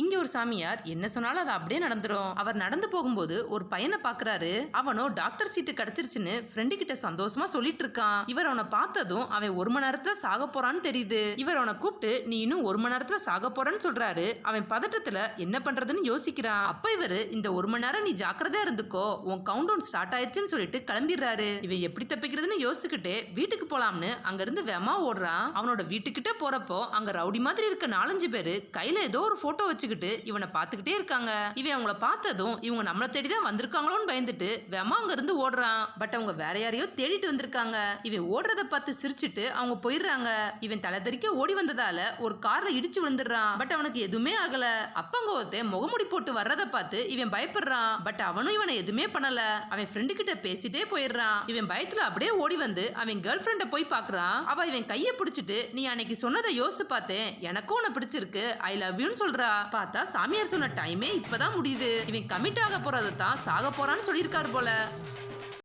இங்க ஒரு சாமியார் என்ன சொன்னாலும் அது அப்படியே நடந்துரும். அவர் நடந்து போகும்போது ஒரு பையனை பாக்குறாரு. அவனோ டாக்டர் சீட்டு கிடைச்சிருச்சுன்னு ஃப்ரெண்டு கிட்ட சந்தோஷமா சொல்லிட்டு இருக்கான் இவர் அவனை பார்த்ததும் அவன் ஒரு மணி நேரத்துல சாக போறான்னு தெரியுது. இவர் அவனை கூப்பிட்டு நீ இன்னும் ஒரு மணி நேரத்துல சாக போறன்னு சொல்றாரு. அவன் பதட்டத்துல என்ன பண்றதுன்னு யோசிக்கிறான். அப்ப இவரு இந்த ஒரு மணி நேரம் நீ ஜாக்கிரதையா இருந்துக்கோ. உன் கவுண்ட் டவுன் ஸ்டார்ட் ஆயிடுச்சுன்னு சொல்லிட்டு கிளம்பிடுறாரு. இவன் எப்படி தப்பிக்கிறதுன்னு யோசிச்சுக்கிட்டு வீட்டுக்கு போலாம்னு அங்கிருந்து வெமா ஓடுறான். அவனோட வீட்டுக்கிட்ட போறப்போ அங்க ரவுடி மாதிரி இருக்க நாலஞ்சு பேரு கையில ஏதோ ஒரு போட்டோ வச்சுக்கிட்டு இவனை பார்த்துக்கிட்டே இருக்காங்க. இவன் அவங்கள பார்த்ததும் இவங்க நம்மளை தேடி தான் வந்திருக்காங்களோன்னு பயந்துட்டு வெமா அங்க இருந்து ஓடுறான். பட் அவங்க வேற யாரையோ தேடிட்டு வந்திருக்காங்க. இவன் ஓடுறத பார்த்து சிரிச்சிட்டு அவங்க போயிடுறாங்க. இவன் தலை தெறிக்க ஓடி வந்ததால ஒரு கார்ல இடிச்சு விழுந்துடுறான். பட் அவனுக்கு எதுவுமே ஆகல. அப்பங்க ஒருத்தன் முகமுடி போட்டு வர்றத பார்த்து இவன் பயப்படுறான். பட் அவனும் இவனை எதுவுமே பண்ணல. அவன் ஃப்ரெண்டு கிட்ட பேசிட்டே போயிடுறான். இவன் பயத்துல அப்படியே ஓடி வந்து அவன் கேர்ள் ஃப்ரெண்ட போய் பாக்குறான் அவ இவன் கையை பிடிச்சிட்டு நீ அன்னைக்கு சொன்னதை யோசிச்சு பார்த்தேன். எனக்கும் உன்னை பிடிச்சிருக்கு. ஐ லவ் யூன்னு சொல்றா. பார்த்தா சாமியார் சொன்ன டைமே இப்பதான் முடியுது. இவன் கமிட் ஆக போறதை தான் சாக போறான்னு சொல்லியிருக்காரு போல.